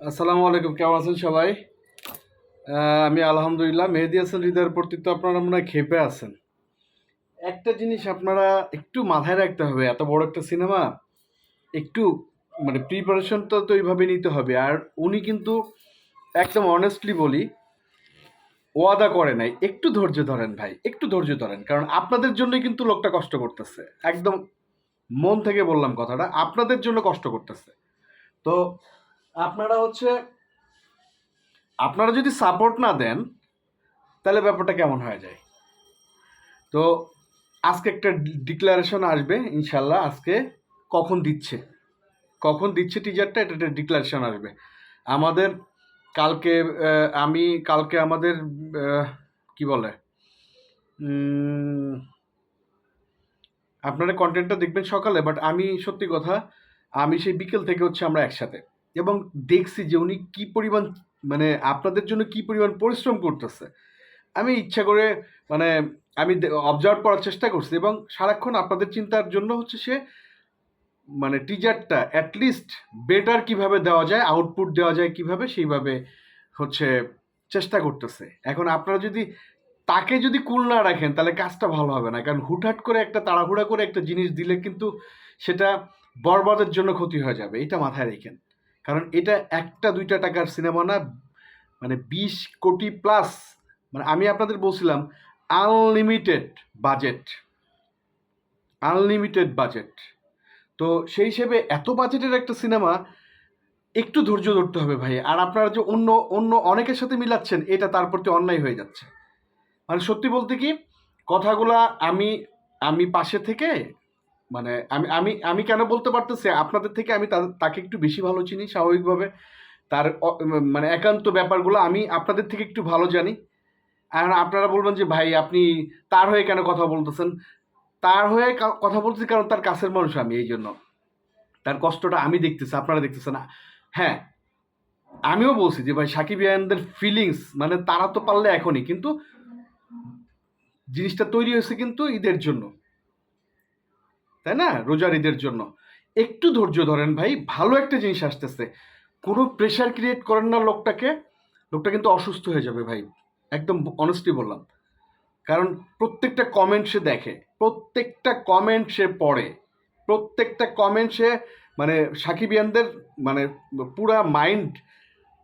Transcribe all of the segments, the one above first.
আসসালামু আলাইকুম, কেমন আছেন সবাই? আমি আলহামদুলিল্লাহ, মেহেদি হাসান হৃদয়ের প্রতি তো আপনারা মনে হয় খেপে আছেন। একটা জিনিস আপনারা একটু মাথায় রাখতে হবে, এত বড় একটা সিনেমা, একটু মানে প্রিপারেশনটা তো এইভাবে নিতে হবে। আর উনি কিন্তু একদম অনেস্টলি বলি, ওয়াদা করে নাই, একটু ধৈর্য ধরেন ভাই, একটু ধৈর্য ধরেন। কারণ আপনাদের জন্যই কিন্তু লোকটা কষ্ট করতেছে। একদম মন থেকে বললাম কথাটা, আপনাদের জন্য কষ্ট করতেছে। তো আপনারা হচ্ছে, আপনারা যদি সাপোর্ট না দেন, তাহলে ব্যাপারটা কেমন হয়ে যায়? তো আজকে একটা ডিক্লারেশন আসবে, ইনশাল্লাহ আজকে কখন দিচ্ছে? কখন দিচ্ছে টিচারটা এটা একটা ডিক্লারেশন আসবে। আমাদের কালকে আমি কালকে আমাদের কি বলে? আপনারা কন্টেন্টটা দেখবেন সকালে বাট আমি সত্যি কথা, আমি সেই বিকেল থেকে হচ্ছে আমরা একসাথে। এবং দেখছি যে উনি কি পরিমাণ মানে আপনাদের জন্য কি পরিমাণ পরিশ্রম করতেছে। আমি ইচ্ছা করে মানে আমি অবজার্ভ করার চেষ্টা করছি এবং সারাক্ষণ আপনাদের চিন্তার জন্য হচ্ছে সে মানে টিজারটা অ্যাটলিস্ট বেটার কীভাবে দেওয়া যায় আউটপুট দেওয়া যায় কীভাবে, সেইভাবে হচ্ছে চেষ্টা করতেছে। এখন আপনারা যদি তাকে যদি কুল না রাখেন, তাহলে কাজটা ভালো হবে না। কারণ হুটহাট করে একটা তাড়াহুড়া করে একটা জিনিস দিলে কিন্তু সেটা বরবাদের জন্য ক্ষতি হয়ে যাবে, এটা মাথায় রেখেন। কারণ এটা একটা, দুইটা টাকার সিনেমা না মানে বিশ কোটি প্লাস মানে আমি আপনাদের বলছিলাম, আনলিমিটেড বাজেট। Unlimited budget. তো সেই হিসেবে এত বাজেটের একটা সিনেমা, একটু ধৈর্য ধরতে হবে ভাই। আর আপনারা যে অন্য অন্য অনেকের সাথে মিলাচ্ছেন, এটা তার প্রতি অন্যায় হয়ে যাচ্ছে। মানে সত্যি বলতে কি, কথাগুলা আমি আমি পাশে থেকে মানে আমি আমি আমি কেন বলতে পারতেছি? আপনাদের থেকে আমি তাকে একটু বেশি ভালো চিনি স্বাভাবিকভাবে। তার মানে একান্ত ব্যাপারগুলো আমি আপনাদের থেকে একটু ভালো জানি। আর আপনারা বলবেন যে, ভাই, আপনি তার হয়ে কেন কথা বলতেছেন? তার হয়ে কথা বলতেছি কারণ তার কাছের মানুষ আমি, এই জন্য। তার কষ্টটা আমি দেখতেছি, আপনারা দেখতেছেন। না হ্যাঁ আমিও বলছি যে, ভাই, সাকিব ইয়ানদের ফিলিংস মানে তারা তো পারলে এখনই, কিন্তু জিনিসটা তৈরি হয়েছে কিন্তু ঈদের জন্য। তাই না? রোজার ঈদের জন্য। একটু ধৈর্য ধরেন ভাই, ভালো একটা জিনিস আসতেছে। কোনো প্রেশার ক্রিয়েট করেন না লোকটাকে, লোকটা কিন্তু অসুস্থ হয়ে যাবে ভাই। একদম অনেস্টলি বললাম। কারণ প্রত্যেকটা কমেন্ট সে দেখে, প্রত্যেকটা কমেন্ট সে পড়ে, প্রত্যেকটা কমেন্ট সে মানে সাকিবিয়ানদের মানে পুরা মাইন্ড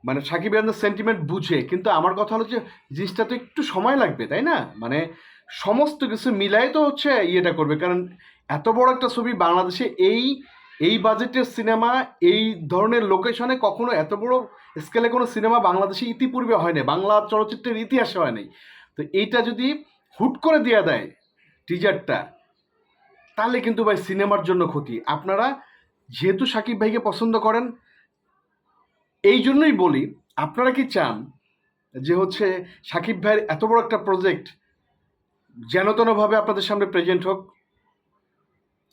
মানে সাকিবিয়ানদের সেন্টিমেন্ট বুঝে। কিন্তু আমার কথা হলো যে, জিনিসটা তো একটু সময় লাগবে, তাই না? মানে সমস্ত কিছু মিলাই তো হচ্ছে ইয়েটা করবে। কারণ এত বড় একটা ছবি বাংলাদেশে এই এই বাজেটের সিনেমা এই ধরনের লোকেশনে কখনো এত বড় স্কেলে কোনো সিনেমা বাংলাদেশে ইতিপূর্বে হয় নাই, বাংলা চলচ্চিত্রের ইতিহাসে হয় নাই। তো এইটা যদি হুট করে দেওয়া দেয় টিজারটা তাহলে কিন্তু ভাই সিনেমার জন্য ক্ষতি। আপনারা যেহেতু সাকিব ভাইকে পছন্দ করেন, এই জন্যই বলি, আপনারা কি চান যে হচ্ছে সাকিব ভাইয়ের এত বড় একটা প্রজেক্ট যেনতেনভাবে আপনাদের সামনে প্রেজেন্ট হোক?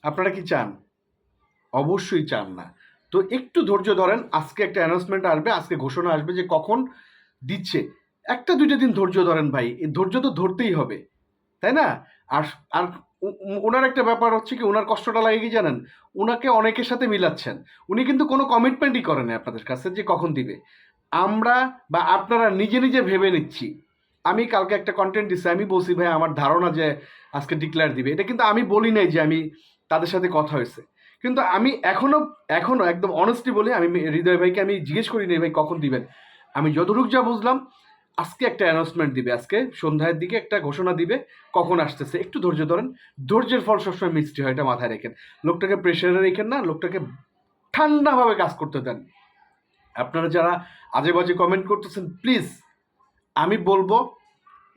আপনারা কি চান? অবশ্যই চান না। তো একটু ধৈর্য ধরেন, আজকে একটা অ্যানাউন্সমেন্ট আসবে, আজকে ঘোষণা আসবে যে কখন দিচ্ছে। একটা দুইটা দিন ধৈর্য ধরেন ভাই এই ধৈর্য তো ধরতেই হবে, তাই না? আর আর ওনার একটা ব্যাপার হচ্ছে কি ওনার কষ্টটা লাগে কি জানেন? ওনাকে অনেকের সাথে মিলাচ্ছেন। উনি কিন্তু কোনো কমিটমেন্টই করেন আপনাদের কাছে যে কখন দিবে। আমরা বা আপনারা নিজে নিজে ভেবে নিচ্ছি। আমি কালকে একটা কন্টেন্ট দিচ্ছি আমি বলছি, ভাই, আমার ধারণা যে আজকে ডিক্লেয়ার দিবে। এটা কিন্তু আমি বলি নাই যে আমি তাদের সাথে কথা হয়েছে। কিন্তু আমি এখনও এখনও একদম অনেস্টলি বলে, আমি হৃদয় ভাইকে আমি জিজ্ঞেস করি নি ভাই, কখন দিবেন? আমি যতটুকু যা বুঝলাম, আজকে একটা অ্যানাউন্সমেন্ট দিবে, আজকে সন্ধ্যার দিকে একটা ঘোষণা দিবে, কখন আসতেছে। একটু ধৈর্য ধরেন, ধৈর্যের ফল সবসময় মিষ্টি হয়, এটা মাথায় রেখেন। লোকটাকে প্রেশারে রেখেন না, লোকটাকে ঠান্ডাভাবে কাজ করতে দেন। আপনারা যারা আজে বাজে কমেন্ট করতেছেন প্লিজ আমি বলব,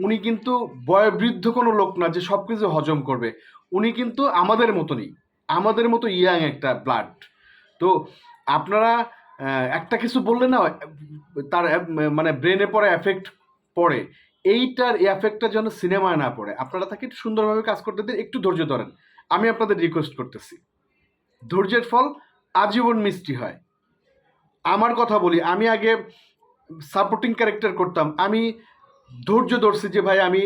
উনি কিন্তু বয়োবৃদ্ধ কোনো লোক না যে সব কিছু হজম করবে। উনি কিন্তু আমাদের মতনই, আমাদের মতো ইয়াং একটা ব্লাড তো আপনারা একটা কিছু বললে না, তার মানে ব্রেনে পরে এফেক্ট পড়ে। এইটার এই এফেক্টটা যেন সিনেমায় না পড়ে। আপনারা তাকে সুন্দরভাবে কাজ করতে দিন, একটু ধৈর্য ধরেন। আমি আপনাদের রিকোয়েস্ট করতেছি। ধৈর্যের ফল আজীবন মিষ্টি হয়। আমার কথা বলি, আমি আগে সাপোর্টিং ক্যারেক্টার করতাম। আমি ধৈর্য ধরছি যে ভাই, আমি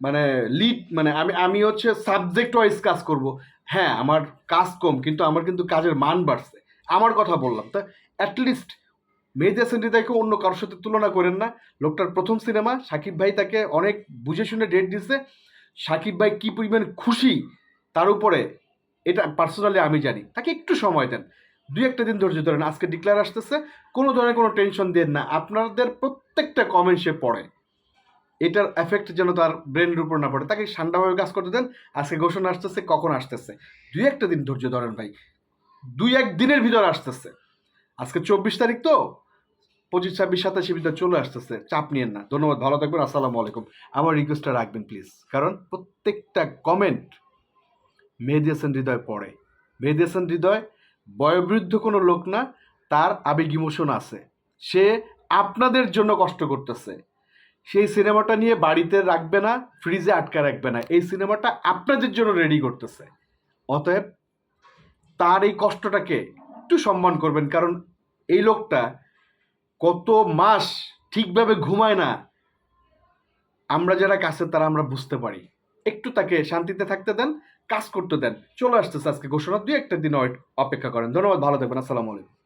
মানে লিড মানে আমি আমি হচ্ছে সাবজেক্ট ওয়াইজ কাজ করব। হ্যাঁ আমার কাজ কম, কিন্তু আমার কিন্তু কাজের মান বাড়ছে। আমার কথা বললাম। তা অ্যাটলিস্ট মেহেদি হাসান হৃদয়কে অন্য কারোর সাথে তুলনা করেন না। লোকটার প্রথম সিনেমা, সাকিব ভাই তাকে অনেক বুঝে শুনে ডেট দিচ্ছে সাকিব ভাই কি পরিমাণ খুশি তার উপরে, এটা পার্সোনালি আমি জানি। তাকে একটু সময় দেন। দুই একটা দিন ধৈর্য ধরেন। আজকে ডিক্লেয়ার আসতেছে। কোনো ধরনের কোনো টেনশন দেন না। আপনাদের প্রত্যেকটা কমেন্ট সে পড়ে। এটার এফেক্ট যেন তার ব্রেনের উপর না পড়ে। তাকে ঠান্ডাভাবে কাজ করতে দেন, আজকে ঘোষণা আসতেছে, কখন আসতেছে? দুই একটা দিন ধৈর্য ধরেন ভাই। দুই এক দিনের ভিতর আসতেছে। আজকে চব্বিশ তারিখ তো, পঁচিশ, ছাব্বিশ সাতাশি ভিতর চলে আসতেছে। চাপ নিয়েন না। ধন্যবাদ, ভালো থাকবেন, আসসালামু আলাইকুম। আমার রিকোয়েস্টটা রাখবেন প্লিজ কারণ প্রত্যেকটা কমেন্ট মেহেদি হাসান হৃদয় পড়ে। মেহেদি হাসান হৃদয় বয়োবৃদ্ধ কোনো লোক না, তার আবেগ ইমোশন আছে। সে আপনাদের জন্য কষ্ট করতেছে। সেই সিনেমাটা নিয়ে বাড়িতে রাখবে না ফ্রিজে আটকা রাখবে না। এই সিনেমাটা আপনাদের জন্য রেডি করতেছে। অতএব তার এই কষ্টটাকে একটু সম্মান করবেন, কারণ এই লোকটা কত মাস ঠিকভাবে ঘুমায় না, আমরা যারা কাছে তারা আমরা বুঝতে পারি। একটু তাকে শান্তিতে থাকতে দেন, কাজ করতে দেন। চলে আসতেছে আজকে ঘোষণা দুই একটা দিন অপেক্ষা করেন। ধন্যবাদ, ভালো থাকবেন, আসসালামু আলাইকুম।